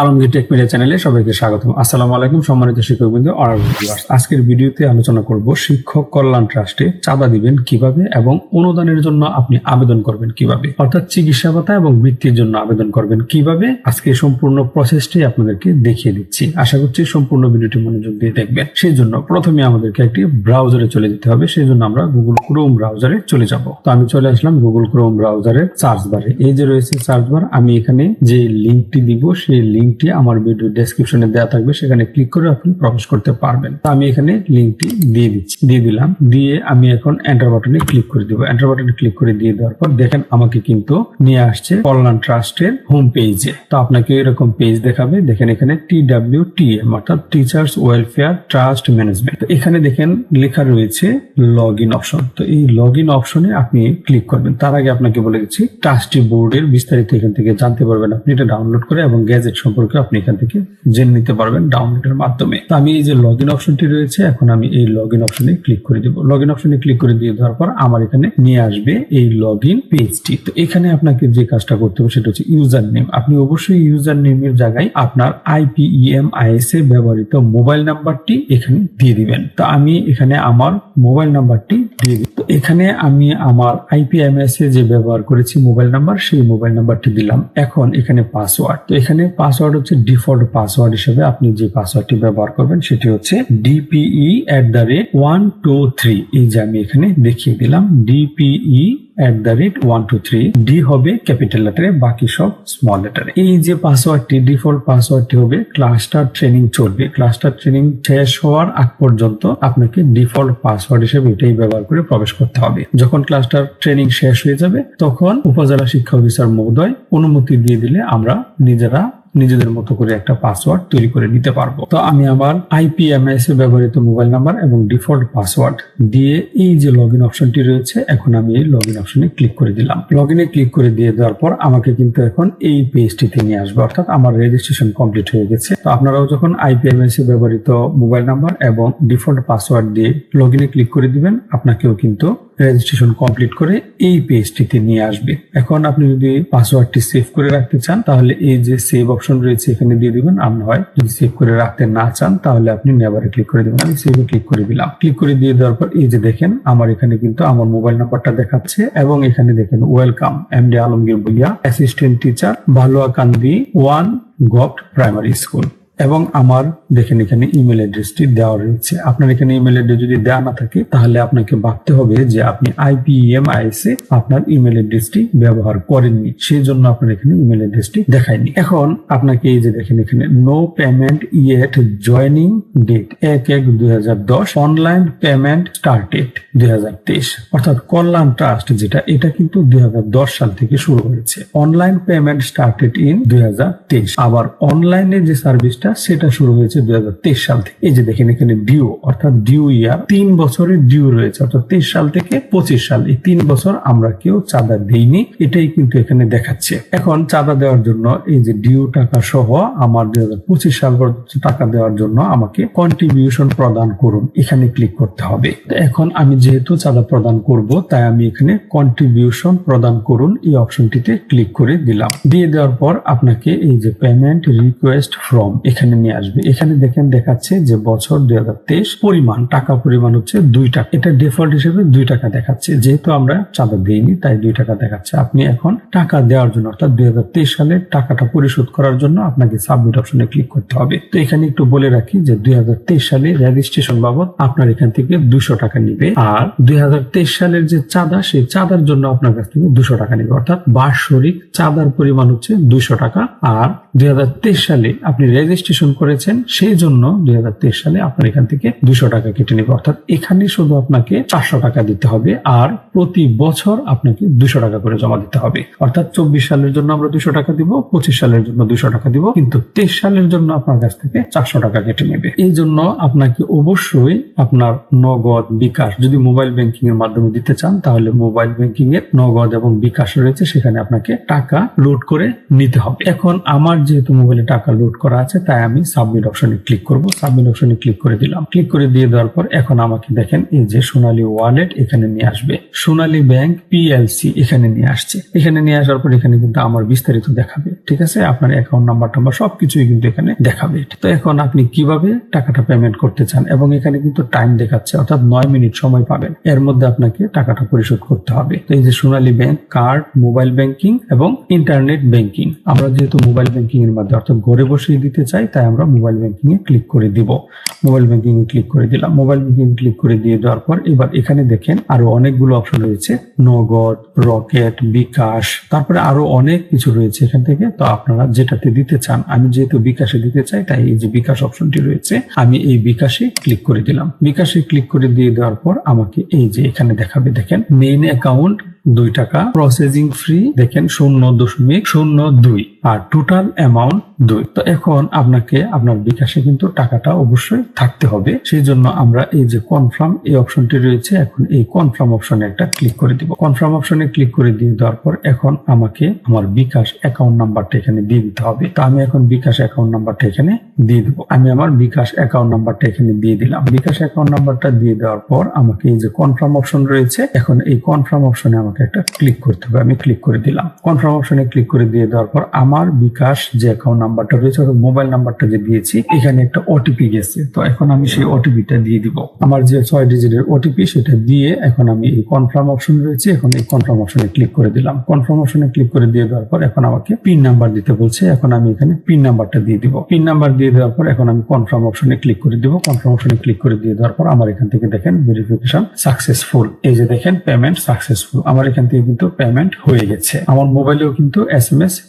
Alamgir take media চ্যানেলে সবাইকে স্বাগতম। আসসালামু আলাইকুম সম্মানিত শিক্ষকবৃন্দ ভিউয়ার্স আজকের ভিডিওতে আলোচনা করব শিক্ষক কল্যাণ ট্রাস্টে চাঁদা দিবেন কীভাবে এবং অনুদানের জন্য আপনি আবেদন করবেন কীভাবে? অর্থাৎ চিকিৎসা ভাতা এবং বৃত্তির জন্য আবেদন করবেন কীভাবে? আজকে সম্পূর্ণ প্রসেসটি আপনাদেরকে দেখিয়ে দিচ্ছি। আশা করছি সম্পূর্ণ ভিডিওটি মনোযোগ দিয়ে দেখবেন। সেই জন্য প্রথমে আমাদেরকে একটি ব্রাউজারে চলে যেতে হবে। সেই জন্য আমরা গুগল ক্রোম ব্রাউজারে চলে যাব। তো আমি চলে আসলাম গুগল ক্রোম ব্রাউজারের সার্চ বারে এই যে রয়েছে সার্চ বার আমি এখানে যে লিঙ্কটি দিব, সেই লিঙ্কটি আমার ভিডিও ডেসক্রিপশনে দেওয়া থাকবে, সেখানে ক্লিক করে আপনি প্রবেশ করতে পারবেন। আমি এখানে লিঙ্কটি দিয়ে দিচ্ছি, দিয়ে দিলাম। দিয়ে আমি এখন এন্টার বাটনে ক্লিক করে দিব। এন্টার বাটনে ক্লিক করে দিয়ে দেওয়ার পর দেখেন আমাকে কিন্তু নিয়ে আসছে কল্যাণ ট্রাস্টের হোম পেজে তো আপনাকে এরকম পেজ দেখাবে। দেখেন এখানে টি ডাব্লিউ টি এম অর্থাৎ টিচার্স ওয়েলফেয়ার ট্রাস্ট ম্যানেজমেন্ট তো এখানে দেখেন লেখা রয়েছে লগ ইন অপশন তো এই লগ ইন অপশনে আপনি ক্লিক করবেন। তার আগে আপনাকে বলে দিচ্ছি ট্রাস্টি বোর্ডের বিস্তারিত এখান থেকে জানতে পারবেন। আপনি এটা ডাউনলোড করে এবং গ্যাজেট সম্পর্কে আপনি এখান থেকে জেনে নিতে পারবেন ডাউনলোডের মাধ্যমে। তো আমি এই যে লগ ইন অপশনটি রয়েছে, এখন আমি এই লগ ইন অপশনে ক্লিক করে দিব। লগ ইন অপশনে ক্লিক করে দিয়ে দেওয়ার পর আমার এখানে নিয়ে আসবে এই লগ ইন পেজটি তো এখানে আপনাকে যে কাজটা করতে হবে সেটা হচ্ছে ইউজার নেম আপনি অবশ্যই ইউজার নেমের জায়গায় আপনার আইপিইএম আইএস এ ব্যবহৃত মোবাইল নাম্বারটি এখানে দিয়ে দিবেন। তো আমি এখানে আমার মোবাইল নাম্বারটি দিয়ে দিই। তো এখানে আমি আমার আইপিএমএস এ যে ব্যবহার করেছি মোবাইল নাম্বার সেই মোবাইল নাম্বারটি দিলাম। এখন এখানে পাসওয়ার্ড তো এখানে পাসওয়ার্ড হচ্ছে ডিফল্ট পাসওয়ার্ড হিসেবে আপনি যে পাসওয়ার্ডটি ব্যবহার করবেন সেটি হচ্ছে DPE at the rate one two three এই যে আমি এখানে দেখিয়ে দিলাম DPE at the rate one two three D হবে ক্যাপিটাল লেটারে, বাকি সব স্মল লেটারে। এই যে পাসওয়ার্ডটি ডিফল্ট পাসওয়ার্ডটি হবে ক্লাস্টার ট্রেনিং চলবে। ক্লাস্টার ট্রেনিং শেষ হওয়ার আগ পর্যন্ত আপনাকে ডিফল্ট পাসওয়ার্ড হিসেবে এটাই ব্যবহার করে প্রবেশ করতে হবে। যখন ক্লাস্টার ট্রেনিং শেষ হয়ে যাবে, তখন উপজেলা শিক্ষা অফিসার মহোদয় অনুমতি দিয়ে দিলে আমরা নিজেরা নিজেদের মতো করে একটা পাসওয়ার্ড তৈরি করে নিতে পারব। তো আমি আমার আইপিএমএস ব্যবহৃত মোবাইল নাম্বার এবং ডিফল্ট পাসওয়ার্ড দিয়ে এই যে লগ ইন অপশনটি রয়েছে, এখন আমি এই লগ ইন অপশনে ক্লিক করে দিলাম। লগ ইনে ক্লিক করে দিয়ে দেওয়ার পর আমাকে কিন্তু এখন এই পেজটিতে নিয়ে আসবে, অর্থাৎ আমার রেজিস্ট্রেশন কমপ্লিট হয়ে গেছে। তো আপনারাও যখন আইপিএমএস ব্যবহৃত মোবাইল নাম্বার এবং ডিফল্ট পাসওয়ার্ড দিয়ে লগ ইনে ক্লিক করে দিবেন, আপনাকেও কিন্তু রেজিস্ট্রেশন কমপ্লিট করে এই পেজটিতে নিয়ে আসবে। এখন আপনি যদি পাসওয়ার্ডটি সেভ করে রাখতে চান, তাহলে এই যে সেভ অপশন রয়েছে, এখানে দিয়ে দিবেন। আর হয় যদি সেভ করে রাখতে না চান, তাহলে আপনি নেভারে ক্লিক করে দিবেন। আমি সেভে ক্লিক করে দিলাম। ক্লিক করে দিয়ে দেওয়ার পর এই যে দেখেন, আমার এখানে কিন্তু আমার মোবাইল নাম্বারটা দেখাচ্ছে এবং এখানে দেখেন welcome M D Alamgir Boliya assistant teacher Bhaluakandi one gov primary school এবং আমার দেখেন এখানে ইমেল অ্যাড্রেসটি দেওয়া রয়েছে। আপনার এখানে ইমেল অ্যাড্রেস যদি দেওয়া না থাকে, তাহলে আপনাকে ভাবতে হবে যে আপনি আইপিএম আইএস এ আপনার ইমেল অ্যাড্রেসটি ব্যবহার করেননি। সেই জন্য আপনার এখানে ইমেল অ্যাড্রেসটি দেখায়নি। এখন আপনাকে এই যে দেখেন এখানে no payment yet joining date এক এক দুই অনলাইন পেমেন্ট স্টার্টেড দুই হাজার তেইশ। অর্থাৎ কল্যাণ ট্রাস্ট যেটা, এটা কিন্তু দুই হাজার দশ সাল থেকে শুরু হয়েছে। অনলাইন পেমেন্ট স্টার্টেড ইন দুই হাজার তেইশ। আবার অনলাইনে যে সার্ভিসটা সেটা শুরু হয়েছে দুই সাল থেকে। এই যে দেখেন এখানে ডিউ অর্থাৎ ডিউ ইয়ার তিন বছরের ডিউ রয়েছে। অর্থাৎ তেইশ সাল থেকে পঁচিশ সাল, এই তিন বছর আমরা কেউ চাঁদা দেইনি। এটাই কিন্তু এখানে দেখাচ্ছে। এখন চাঁদা দেওয়ার জন্য, এই যে ডিউ টাকা সহ আমার দুই পঁচিশ সাল পর্যন্ত টাকা দেওয়ার জন্য আমাকে কন্ট্রিবিউশন প্রদান করুন। এখানে ক্লিক করতে হবে। এখন আমি যেহেতু চাঁদা প্রদান করব, তাই আমি এখানে কন্ট্রিবিউশন প্রদান করুন এই অপশনটিতে ক্লিক করে দিলাম। দিয়ে দেওয়ার পর আপনাকে এই যে পেমেন্ট রিকোয়েস্ট ফ্রম এখানে নিয়ে আসবে। এখানে দেখেন দেখাচ্ছে যে বছর দুই হাজার তেইশ পরিমাণ, টাকা পরিমাণ হচ্ছে দুই টাকা। এটা ডিফল্ট হিসেবে দুই টাকা দেখাচ্ছে। যেহেতু আমরা চাঁদা দিইনি, তাই দুই টাকা দেখাচ্ছে। আপনি এখন টাকা দেওয়ার জন্য, অর্থাৎ দুই হাজার তেইশ সালে টাকাটা পরিশোধ করার জন্য আপনাকে সাবমিট অপশনে ক্লিক করতে হবে। তো এখানে একটু বলে রাখি যে দুই হাজার তেইশ সালে রেজিস্ট্রেশন বাবদ আপনার এখান থেকে দুশো টাকা নিবে। আর দুই হাজার তেইশ সালের যে চাঁদা, সেই চাঁদার জন্য আপনার কাছ থেকে দুশো টাকা নিবে। অর্থাৎ বার্ষরিক চাঁদার পরিমাণ হচ্ছে দুইশো টাকা। আর দুই হাজার তেইশ সালে আপনি রেজিস্ট্রেশন করেছেন, সেই জন্য দুই হাজার তেইশ সালে আপনার এখান থেকে দুশো টাকা কেটে নেবে। অর্থাৎ এখানে শুধু আপনাকে চারশো টাকা দিতে হবে আর প্রতি বছর আপনাকে দুশো টাকা করে জমা দিতে হবে। অর্থাৎ চব্বিশ সালের জন্য আমরা দুশো টাকা দিব, পঁচিশ সালের জন্য দুশো টাকা দিব, কিন্তু তেইশ সালের জন্য আপনার কাছ থেকে চারশো টাকা কেটে নেবে। এই জন্য আপনাকে অবশ্যই আপনার নগদ বিকাশ, যদি মোবাইল ব্যাংকিং এর মাধ্যমে দিতে চান, তাহলে মোবাইল ব্যাংকিং এর নগদ এবং বিকাশ রয়েছে, সেখানে আপনাকে টাকা লোড করে নিতে হবে। এখন আমার যেহেতু মোবাইলে টাকা লোড করা আছে তাই আমি সাবমিট অপশনে ক্লিক করব। সাবমিট অপশনে ক্লিক করে দিলাম। ক্লিক করে দিয়ে দেওয়ার পর এখন আমাকে দেখেন এই যে সোনালী ওয়ালেট এখানে নিয়ে আসবে। সোনালী ব্যাংক পিএলসি এখানে নিয়ে আসছে। এখানে নিয়ে আসার পর এখানে কিন্তু আমার বিস্তারিত দেখাবে। ঠিক আছে? আপনার অ্যাকাউন্ট নাম্বার টাম্বার সবকিছুই কিন্তু এখানে দেখাবে। তো এখন আপনি কীভাবে টাকাটা পেমেন্ট করতে চান এবং এখানে কিন্তু টাইম দেখাচ্ছে, অর্থাৎ নয় মিনিট সময় পাবেন। এর মধ্যে আপনাকে টাকাটা পরিশোধ করতে হবে। তো এই যে Sonali bank card mobile banking এবং ইন্টারনেট ব্যাংকিং আমরা যেহেতু মোবাইল ব্যাংকিং এর মাধ্যমে, অর্থাৎ ঘরে বসেই দিতে চাই তাই আমরা মোবাইল ব্যাংকিং এ ক্লিক করে দিব। মোবাইল ব্যাংকিং এ ক্লিক করে দিলাম। মোবাইল ব্যাংকিং ক্লিক করে দিয়ে দেওয়ার পর এবার এখানে দেখেন আরও অনেকগুলো অপশন রয়েছে। নগদ রকেট বিকাশ, তারপরে আরও অনেক কিছু রয়েছে এখান থেকে। তো আপনারা যেটাতে দিতে চান, আমি যেহেতু বিকাশে দিতে চাই, তাই এই যে বিকাশ অপশনটি রয়েছে, আমি এই বিকাশে ক্লিক করে দিলাম। বিকাশে ক্লিক করে দিয়ে দেওয়ার পর আমাকে এই যে এখানে দেখাবে, দেখেন মেইন অ্যাকাউন্ট দুই টাকা প্রসেসিং ফ্রি দেখেন, শূন্য দশমিক শূন্য দুই। আর টোটাল অ্যামাউন্ট দুই। তো এখন আপনাকে, আপনার বিকাশে কিন্তু টাকাটা অবশ্যই থাকতে হবে। সেই জন্য আমরা এই যে কনফার্ম এই অপশনটি রয়েছে, এখন এই কনফার্ম অপশনে একটা ক্লিক করে দিব। কনফার্ম অপশনে ক্লিক করে দিয়ে দেওয়ার পর এখন আমাকে আমার বিকাশ অ্যাকাউন্ট নাম্বারটা এখানে দিয়ে দিতে হবে। তো আমি এখন বিকাশ অ্যাকাউন্ট নাম্বারটা এখানে দিয়ে দিব। আমি আমার বিকাশ অ্যাকাউন্ট নাম্বারটা এখানে দিয়ে দিলাম। বিকাশ অ্যাকাউন্ট নাম্বারটা দিয়ে দেওয়ার পর আমাকে এই যে কনফার্ম অপশন রয়েছে, এখন এই কনফার্ম অপশনে আমাকে একটা ক্লিক করতে হবে। আমি ক্লিক করে দিলাম। কনফার্ম অপশনে ক্লিক করে দিয়ে দেওয়ার পর আমার বিকাশ যে অ্যাকাউন্ট নাম্বারটা রয়েছে, অর্থাৎ মোবাইল নাম্বারটা যে দিয়েছি, এখানে একটা ওটিপি গেছে। তো এখন আমি সেই ওটিপিটা দিয়ে দিব। আমার যে ছয় ডিজিটের ওটিপি সেটা দিয়ে এখন আমি এই কনফার্ম অপশন রয়েছে। এখন এই কনফার্ম অপশনে ক্লিক করে দিলাম। কনফার্ম অপশনে ক্লিক করে দিয়ে দেওয়ার পর এখন আমাকে পিন নাম্বার দিতে বলছে। এখন আমি এখানে পিন নাম্বারটা দিয়ে দিব। পিন নাম্বার দিয়ে দেওয়ার পর এখন আমি কনফার্ম অপশনে ক্লিক করে দিব। কনফার্ম অপশনে ক্লিক করে দিয়ে দেওয়ার পর আমার এখান থেকে দেখেন ভেরিফিকেশন সাকসেসফুল এই যে দেখেন পেমেন্ট সাকসেসফুল আমার এখান থেকে কিন্তু পেমেন্ট হয়ে গেছে। আমার মোবাইলেও কিন্তু এস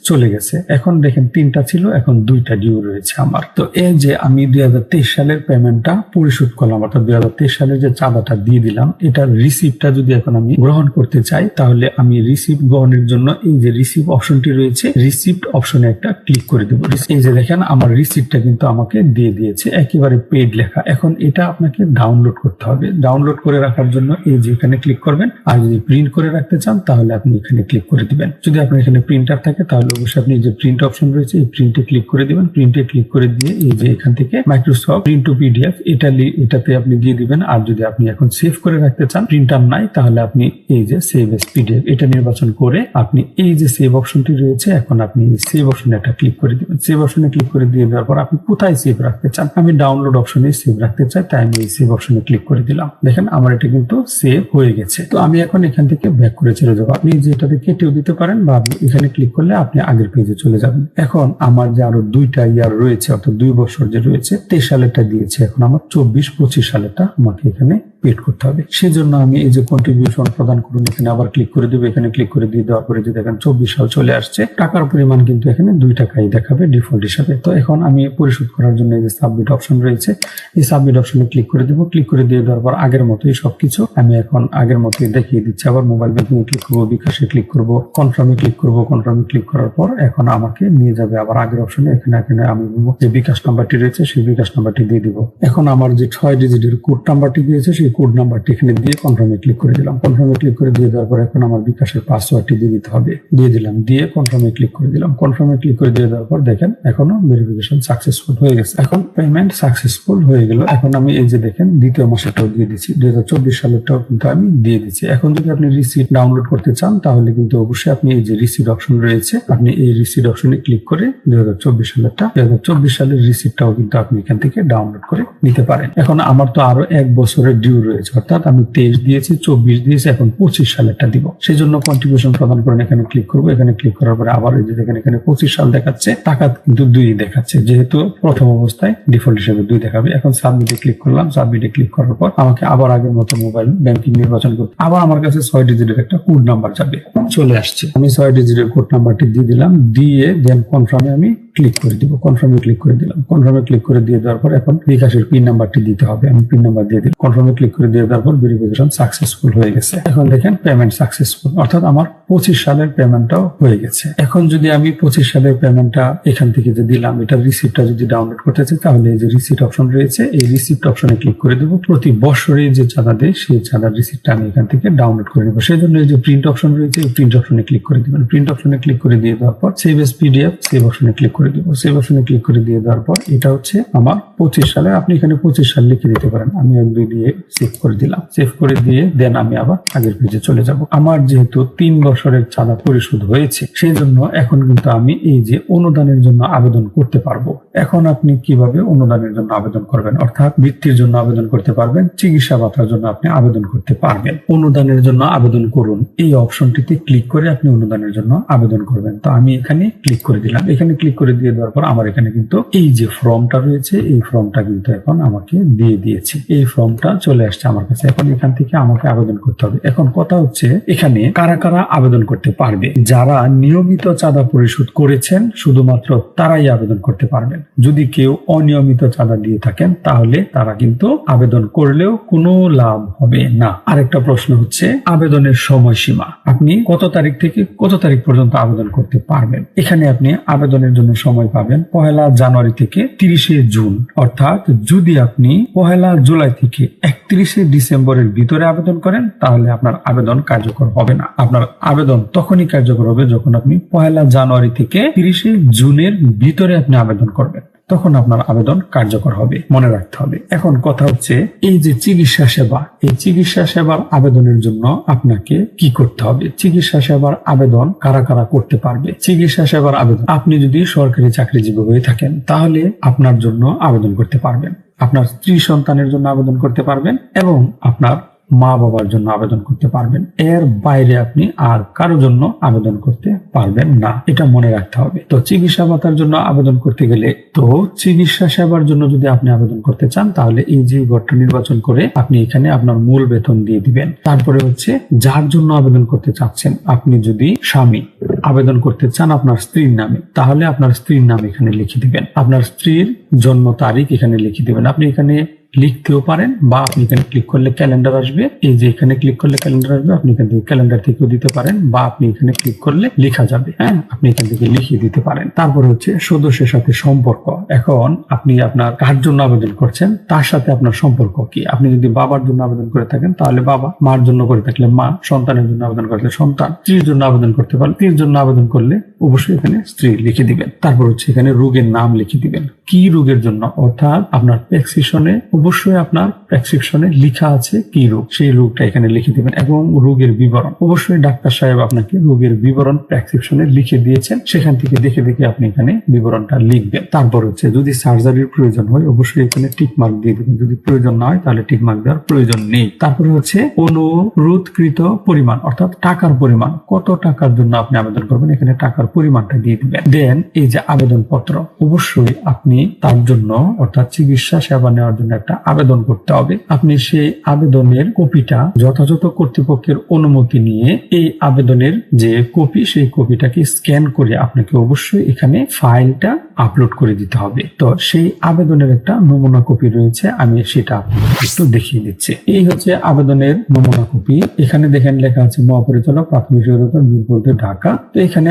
চলে গেছে। এখন দেখেন তিনটা ছিল, এখন দুইটা ডিউ রয়েছে আমার। তো এই যে আমি দুই হাজার তেইশ সালের পেমেন্টটা পরিশোধ করলাম, অর্থাৎ দুই সালের যে চাঁদাটা দিয়ে দিলাম, এটার রিসিপ্টটা যদি এখন আমি গ্রহণ করতে চাই, তাহলে আমি রিসিপ্ট গ্রহণের জন্য এই যে রিসিপ্ট অপশনটি রয়েছে রিসিপ্ট অপশনে একটা ক্লিক করে দেবো। এই যে দেখেন, আমার রিসিপ্টটা কিন্তু আমাকে দিয়ে দিয়েছে, একেবারে পেড লেখা। এখন এটা আপনাকে ডাউনলোড করতে হবে। ডাউনলোড করে রাখার জন্য এই যে এখানে ক্লিক করবেন, আর যদি প্রিন্ট করে রাখতে চান, তাহলে আপনি এখানে ক্লিক করে দিবেন। যদি আপনার এখানে প্রিন্টার থাকে, তাহলে অবশ্যই আপনি যে প্রিন্ট অপশন রয়েছে, এই প্রিন্টে ক্লিক করে দিবেন। প্রিন্টে ক্লিক করে দিয়ে এই যে এখান থেকে মাইক্রোসফট প্রিন্ট টু পিডিএফ এটা এটাতে আপনি দিয়ে দিবেন। আর যদি আপনি এখন সেভ করে রাখতে চান প্রিন্টার নাই, তাহলে আপনি এই যে সেভ এস পিডিএফ এটা নির্বাচন করে আপনি এই যে সেভ অপশনটি রয়েছে, এখন আপনি সেভ অপশনে একটা ক্লিক করে দিবেন। সেভ অপশনে ক্লিক করে দিয়ে দেওয়ার পর আপনি কোথায় সেভ রাখতে চান? আমি ডাউনলোড অপশনে সেভ রাখতে চাই, তাই আমি এই সেভ অপশনে ক্লিক করে দিলাম। দেখেন, আমার এটা কিন্তু সেভ হয়ে গেছে। তো আমি এখন এখান থেকে ব্যাক করে চলে যাব। আপনি যেটাতে কেটেও দিতে পারেন বা আপনি এখানে ক্লিক করলে আপনি আগের পেজে চলে যাবেন এখন আমার যে আরও দুইটা ইয়ার রয়েছে, অর্থাৎ দুই বছর যে রয়েছে, তেইশ সালেরটা দিয়েছে। এখন আমার চব্বিশ, পঁচিশ সালেরটা আমাকে এখানে পেড করতে হবে। সেজন্য আমি এই যে কন্ট্রিবিউশন প্রদান করুন, এখানে আবার ক্লিক করে দেবো। এখানে ক্লিক করে দিয়ে দেওয়ার পরে যে দেখেন চব্বিশ সাল চলে আসছে, টাকার পরিমাণ কিন্তু এখানে দুই টাকাই দেখাবে ডিফল্ট হিসাবে। তো এখন আমি পরিশোধ করার জন্য এই যে সাবমিট অপশন রয়েছে, এই সাবমিট অপশনে ক্লিক করে দেবো। ক্লিক করে দিয়ে দেওয়ার পর আগের মতোই সবকিছু আমি এখন আগের মতোই দেখিয়ে দিচ্ছি। আবার মোবাইল ব্যাংকিং এ ক্লিক করব, বিকাশে ক্লিক করব কনফার্মে ক্লিক করব। কনফার্মে ক্লিক করার পর এখন আমাকে নিয়ে যাবে আবার আগের অপশনে এখানে এখানে আমি যে বিকাশ নাম্বারটি রয়েছে, সেই বিকাশ নাম্বারটি দিয়ে দিব। এখন আমার যে ছয় ডিজিটের কোড নাম্বারটি দিয়েছে, সেই কোড নাম্বারটি এখানে দিয়ে কনফার্মে ক্লিক করে দিলাম। কনফার্মে ক্লিক করে দিয়ে দেওয়ার পর এখন আমার বিকাশের পাসওয়ার্ডটি দিয়ে দিতে হবে। দিয়ে দিলাম, দিয়ে কনফার্মে ক্লিক করে দিলাম। কনফার্মে ক্লিক করে দিয়ে দেওয়ার পর দেখেন এখনও ভেরিফিকেশন সাকসেসফুল হয়ে গেছে। এখন পেমেন্ট সাকসেসফুল হয়ে গেল। এখন আমি এই যে দেখেন দ্বিতীয় মাসেরটাও দিয়ে দিচ্ছি। দুই হাজার চব্বিশ সালেরটাও কিন্তু আমি দিয়ে দিচ্ছি। এখন যদি আপনি রিসিট ডাউনলোড করতে চান, তাহলে কিন্তু অবশ্যই আপনি এই যে রিসিট অপশন রয়েছে, আপনি এই রিসিট অপশনে ক্লিক করে দুই হাজার চব্বিশ সালেরটা, দুই হাজার চব্বিশ সালের রিসিটটাও কিন্তু আপনি এখান থেকে ডাউনলোড করে নিতে পারেন। এখন আমার তো আরও এক বছরের ডিউ রয়েছে। অর্থাৎ আমি তেইশ দিয়েছি, চব্বিশ দিয়েছি, এখন পঁচিশ সালেরটা দিব। সেই জন্য কন্ট্রিবিউশন প্রদান করেন এখানে ক্লিক করব? এখানে ক্লিক করার পরে আবার এই যে দেখেন এখানে পঁচিশ সাল দেখাচ্ছে, টাকা কিন্তু দুই দেখাচ্ছে। যেহেতু প্রথম অবস্থায় ডিফল্ট হিসেবে দুই দেখাবে। এখন সাবমিটে ক্লিক করলাম সাবমিটে ক্লিক করার পর আমাকে আবার আগের মতো মোবাইল ব্যাংকিং নির্বাচন করতে আবার আমার কাছে ছয় ডিজিটের একটা কোড নাম্বার যাবে। চলে আসছে। আমি ছয় ডিজিটের কোড নাম্বারটি দিয়ে দিলাম, দিয়ে দেন কনফার্মে আমি ক্লিক করে দিব কনফার্মে ক্লিক করে দিলাম। কনফার্মে ক্লিক করে দিয়ে দেওয়ার পর এখন বিকাশের পিন নাম্বারটি দিতে হবে। আমি পিন নাম্বার দিয়ে দিলাম। কনফার্মে ক্লিক করে দিয়ে দেওয়ার পর ভেরিফিকেশন সাকসেসফুল হয়ে গেছে। এখন দেখেন পেমেন্ট সাকসেসফুল অর্থাৎ আমার পঁচিশ সালের পেমেন্টটাও হয়ে গেছে। এখন যদি আমি পঁচিশ সালের পেমেন্টটা এখান থেকে যে দিলাম, এটা রিসিপ্টটা যদি ডাউনলোড করতে চাই, তাহলে এই যে রিসিপ্ট অপশন রয়েছে, এই রিসিপ্ট অপশনে ক্লিক করে দেবো। প্রতি বছরে যে চাঁদা দেয় সেই চাঁদার রিসিপ্টটা আমি এখান থেকে ডাউনলোড করে নেব। সেই জন্য এই যে প্রিন্ট অপশন রয়েছে, এই প্রিন্ট অপশনে ক্লিক করে দিবেন। প্রিন্ট অপশনে ক্লিক করে দিয়ে দেওয়ার পর সেভ এস পিডিএফ সেভ অপশনে ক্লিক করে দিব সেভ অপশনে ক্লিক করে দিয়ে দেওয়ার পর এটা হচ্ছে আমার পঁচিশ সালে, আপনি এখানে পঁচিশ সাল লিখে দিতে পারেন। আমি এক, দুই দিয়ে সেভ করে দিলাম। সেভ করে দিয়ে দেন আমি আবার আগের পেজে চলে যাব। আমার যেহেতু তিন বছরের চাঁদা পরিশোধ হয়েছে সেই জন্য এখন কিন্তু আমি এই যে অনুদানের জন্য আবেদন করতে পারব। এখন আপনি কীভাবে অনুদানের জন্য আবেদন করবেন? অর্থাৎ বৃত্তির জন্য আবেদন করতে পারবেন, চিকিৎসা ভাতার জন্য আপনি আবেদন করতে পারবেন। অনুদানের জন্য আবেদন করুন। এই অপশনটিতে ক্লিক করে আপনি অনুদানের জন্য আবেদন করবেন। তো আমি এখানে ক্লিক করে দিলাম। এখানে ক্লিক করে দিয়ে দেওয়ার পর আমার এখানে কিন্তু এই যে ফর্মটা রয়েছে, এই ফর্মটা কিন্তু এখন আমাকে দিয়ে দিয়েছে। এই ফর্মটা চলে আসছে আমার কাছে। এখন এখান থেকে আমাকে আবেদন করতে হবে। এখন কথা হচ্ছে এখানে কারা কারা আবেদন করতে পারবে? যারা নিয়মিত চাঁদা পরিশোধ করেছেন, শুধুমাত্র তারাই আবেদন করতে পারবেন। যদি কেউ অনিয়মিত চাঁদা দিয়ে থাকেন, তাহলে তারা কিন্তু আবেদন করলেও কোনো লাভ হবে না। আরেকটা প্রশ্ন হচ্ছে, আবেদনের সময়সীমা। আপনি কত তারিখ থেকে কত তারিখ পর্যন্ত আবেদন করতে পারবেন? এখানে আপনি আবেদনের জন্য সময় পাবেন পহেলা জানুয়ারি থেকে তিরিশে জুন। অর্থাৎ যদি আপনি পহেলা জুলাই থেকে একত্রিশে ডিসেম্বরের ভিতরে আবেদন করেন, তাহলে আপনার আবেদন কার্যকর হবে না। আপনার আবেদন তখনই কার্যকর হবে যখন আপনি পহেলা জানুয়ারি থেকে তিরিশে জুনের ভিতরে আপনি আবেদন করবেন তখন আপনার আবেদন কার্যকর হবে, মনে রাখতে হবে। এখন কথা হচ্ছে, এই যে চিকিৎসা সেবা, এই চিকিৎসা সেবার আবেদনের জন্য আপনাকে কি করতে হবে? চিকিৎসা সেবার আবেদন কারা কারা করতে পারবে? চিকিৎসা সেবার আবেদন, আপনি যদি সরকারি চাকরিজীবী হয়ে থাকেন, তাহলে আপনার জন্য আবেদন করতে পারবেন। আপনার স্ত্রী সন্তানের জন্য আবেদন করতে পারবেন এবং আপনার মা বাবার জন্য আবেদন করতে পারবেন। এর বাইরে আপনি আর কারও জন্য আবেদন করতে পারবেন না। এটা মনে রাখতে হবে। তো চিকিৎসা ভাতার জন্য আবেদন করতে গেলে, তো চিকিৎসা সেবার জন্য যদি আপনি আবেদন করতে চান, তাহলে এই যে ঘরটা নির্বাচন করে আপনি এখানে আপনার মূল বেতন দিয়ে দিবেন। তারপরে হচ্ছে, যার জন্য আবেদন করতে চাচ্ছেন, আপনি যদি স্বামী আবেদন করতে চান আপনার স্ত্রীর নামে, তাহলে আপনার স্ত্রীর নাম এখানে লিখে দিবেন। আপনার স্ত্রীর জন্ম তারিখ এখানে লিখে দিবেন। আপনি এখানে লিখতেও পারেন বা আপনি এখানে ক্লিক করলে ক্যালেন্ডার আসবে। এই যে এখানে ক্লিক করলে ক্যালেন্ডার আসবে, আপনি এখান থেকে ক্যালেন্ডার থেকেও দিতে পারেন বা আপনি এখানে ক্লিক করলে লেখা যাবে হ্যাঁ? আপনি এখান থেকে লিখিয়ে দিতে পারেন। তারপর হচ্ছে সদস্যের সাথে সম্পর্ক। এখন আপনি আপনার কার জন্য আবেদন করছেন? তার সাথে আপনার সম্পর্ক কি? আপনি যদি বাবার জন্য আবেদন করে থাকেন, তাহলে বাবা মার জন্য করে থাকলে মা, সন্তানের জন্য আবেদন করলে সন্তান, স্ত্রীর জন্য আবেদন করতে পারেন, স্ত্রীর জন্য আবেদন করলে অবশ্যই এখানে স্ত্রী লিখে দিবেন। তারপর হচ্ছে এখানে রোগের নাম লিখে দিবেন। কি রোগের জন্য? অর্থাৎ আপনার প্রেসক্রিপশনে অবশ্যই আপনার প্রেসক্রিপশনে লিখা আছে কি রোগ। সেই রোগটা এখানে লিখে দিবেন এবং রোগের বিবরণ। অবশ্যই ডাক্তার সাহেব আপনাকে রোগের বিবরণ প্রেসক্রিপশনে লিখে দিয়েছেন। সেখান থেকে দেখে দেখে আপনি এখানে বিবরণটা লিখবেন। তারপর হচ্ছে যদি সার্জারির প্রয়োজন হয়, অবশ্যই এখানে টিক মার্ক দিয়ে দিবেন। যদি প্রয়োজন না হয়, তাহলে টিক মার্ক দেওয়ার প্রয়োজন নেই। তারপরে হচ্ছে অনুরোধকৃত পরিমাণ, অর্থাৎ টাকার পরিমাণ। কত টাকার জন্য আপনি আবেদন করবেন? এখানে টাকার পরিমাণটা দিয়ে দিবেন। দেন এই যে আবেদন পত্র অবশ্যই আপনি তার জন্য অর্থাৎ চিকিৎসা সেবা নেওয়ার জন্য একটা আবেদন করতে হবে। আপনি সেই আবেদনের কপিটা যথাযথ কর্তৃপক্ষের অনুমতি নিয়ে এই আবেদনের যে কপি, সেই কপিটাকে স্ক্যান করে আপনাকে অবশ্যই এখানে ফাইলটা আপলোড করে দিতে হবে। তো সেই আবেদনের একটা নমুনা কপি রয়েছে, আমি সেটা আপনাকে একটু দেখিয়ে দিচ্ছি। এই হচ্ছে আবেদনের নমুনা কপি। এখানে দেখেন লেখা আছে, মহাপরিচালক, প্রাথমিক শিক্ষা মিরপুর ঢাকা। তো এখানে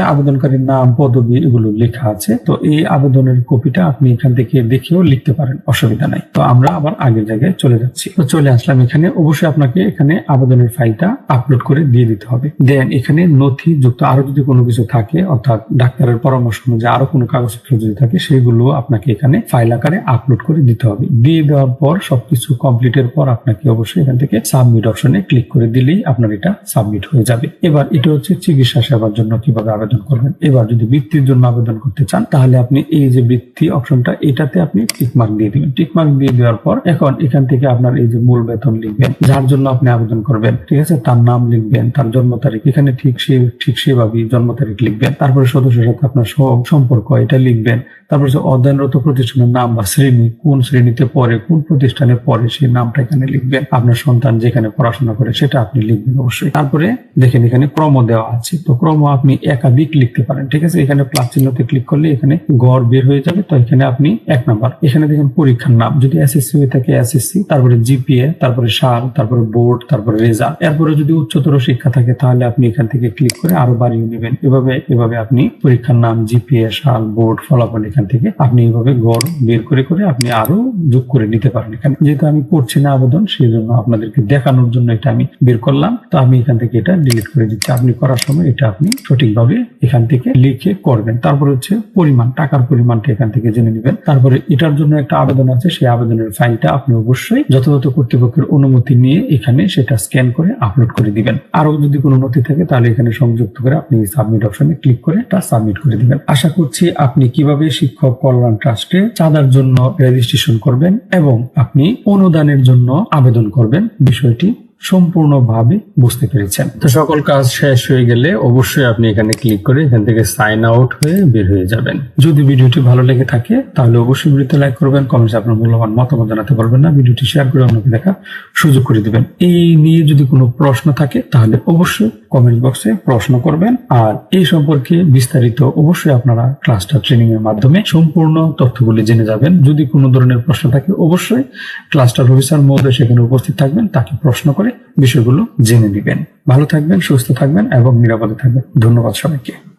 আবেদনকারীর নাম, পদবি এগুলো লেখা আছে। তো এই আবেদনের কপিটা আপনি এখান থেকে দেখেও লিখতে পারেন, অসুবিধা নাই। তো আমরা আবার আগের জায়গায় চলে যাচ্ছি। তো চলে আসলাম এখানে। অবশ্যই আপনাকে এখানে আবেদনের ফাইলটা আপলোড করে দিয়ে দিতে হবে। দেন এখানে নথি যুক্ত আরও যদি কোনো কিছু থাকে, অর্থাৎ ডাক্তারের পরামর্শ অনুযায়ী আরও কোনো কাগজপত্র যদি থাকে, সেগুলো আপনাকে এখানে ফাইল আকারে আপলোড করে দিতে হবে। দিয়ে দেওয়ার পর সবকিছু কমপ্লিটের পর আপনাকে অবশ্যই এখান থেকে সাবমিট অপশনে ক্লিক করে দিলেই আপনার এটা সাবমিট হয়ে যাবে। এবার এটা হচ্ছে চিকিৎসা সেবার জন্য কীভাবে আবেদন করবেন। এবার যদি বৃত্তির জন্য আবেদন করতে চান, তাহলে আপনি এই যে বৃত্তি অপশনটা, এটাতে আপনি টিকমার্ক দিয়ে দিবেন। টিকমার্ক দিয়ে দেওয়ার পর এখন এখান থেকে আপনার এই যে মূল বেতন লিখবেন, যার জন্য আপনি আবেদন করবেন, ঠিক আছে? তার নাম লিখবেন, তার জন্ম তারিখ, এখানে ঠিক সে, ঠিক সেভাবেই জন্ম তারিখ লিখবেন। তারপরে সদস্যের সাথে আপনার স- সম্পর্ক, এটা লিখবেন। তারপর অধ্যয়নরত প্রতিষ্ঠানের নাম বা শ্রেণি, কোন শ্রেণীতে পড়ে, কোন প্রতিষ্ঠানে পড়ে, সেই নামটা এখানে লিখবেন। আপনার সন্তান যেখানে পড়াশোনা করে, সেটা আপনি লিখবেন অবশ্যই। তারপরে দেখেন এখানে ক্রম দেওয়া আছে। তো ক্রম আপনি একাধিক লিখতে পারেন, ঠিক আছে? এখানে প্লাস চিহ্নতে ক্লিক করলে এখানে গড় বের হয়ে যাবে। তো এখানে আপনি এক নাম্বার এখানে দেখেন পরীক্ষার নাম। যদি এসএসসি হয়ে থাকে এসএসসি তারপরে জিপিএ তারপরে সাল, তারপরে বোর্ড, তারপরে রেজাল্ট। এরপরে যদি উচ্চতর শিক্ষা থাকে, তাহলে আপনি এখান থেকে ক্লিক করে আরও বাড়িয়ে নেবেন। এভাবে এভাবে আপনি পরীক্ষার নাম জিপিএ সাল, বোর্ড, ফলাফল এখান থেকে আপনি এভাবে গড় বের করে করে আপনি আরও যোগ করে নিতে পারেন এখানে। যেহেতু আমি করছি না আবেদন সেই জন্য আপনাদেরকে দেখানোর জন্য এটা আমি বের করলাম। তো আমি এখান থেকে এটা ডিলিট করে দিচ্ছি। আপনি করার সময় এটা আপনি সঠিকভাবে এখান থেকে লিখে করবেন। তারপর হচ্ছে পরিমাণ, টাকার পরিমাণটা এখান থেকে জেনে নেবেন। তারপরে এটার জন্য একটা আবেদন আছে, সেই আবেদনের ফাইলটা আপনি অবশ্যই যথাযথ কর্তৃপক্ষের অনুমতি নিয়ে এখানে সেটা স্ক্যান করে আপলোড করে দিবেন। আরও যদি কোনো নথি থাকে, তাহলে এখানে সংযুক্ত করে আপনি সাবমিট অপশনে ক্লিক করে তা সাবমিট করে দিবেন। আশা করছি আপনি কীভাবে শিক্ষক কল্যাণ ট্রাস্টে চাঁদার জন্য রেজিস্ট্রেশন করবেন এবং আপনি অনুদানের জন্য আবেদন করবেন, বিষয়টি সম্পূর্ণভাবে বুঝতে পেরেছেন। তো সকল কাজ শেষ হয়ে গেলে অবশ্যই আপনি এখানে ক্লিক করে এখান থেকে সাইন আউট হয়ে বের হয়ে যাবেন। যদি ভিডিওটি ভালো লেগে থাকে, তাহলে অবশ্যই ভিডিওতে লাইক করবেন, কমেন্টে আপনার মূল্যবান মতামত জানাতে পারবেন না। ভিডিওটি শেয়ার করে অন্যকে দেখা সুযোগ করে দিবেন। এই নিয়ে যদি কোনো প্রশ্ন থাকে, তাহলে অবশ্যই কমেন্ট বক্সে প্রশ্ন করবেন। আর এই সম্পর্কে বিস্তারিত অবশ্যই আপনারা ক্লাসটা ট্রেনিং এর মাধ্যমে সম্পূর্ণ তথ্যগুলি জেনে যাবেন। যদি কোনো ধরনের প্রশ্ন থাকে, অবশ্যই ক্লাসটার অফিসার মহোদয় সেখানে উপস্থিত থাকবেন, তাকে প্রশ্ন করে বিষয়গুলো জেনে নেবেন। ভালো থাকবেন, সুস্থ থাকবেন এবং নিরাপদে থাকবেন। ধন্যবাদ সবাইকে।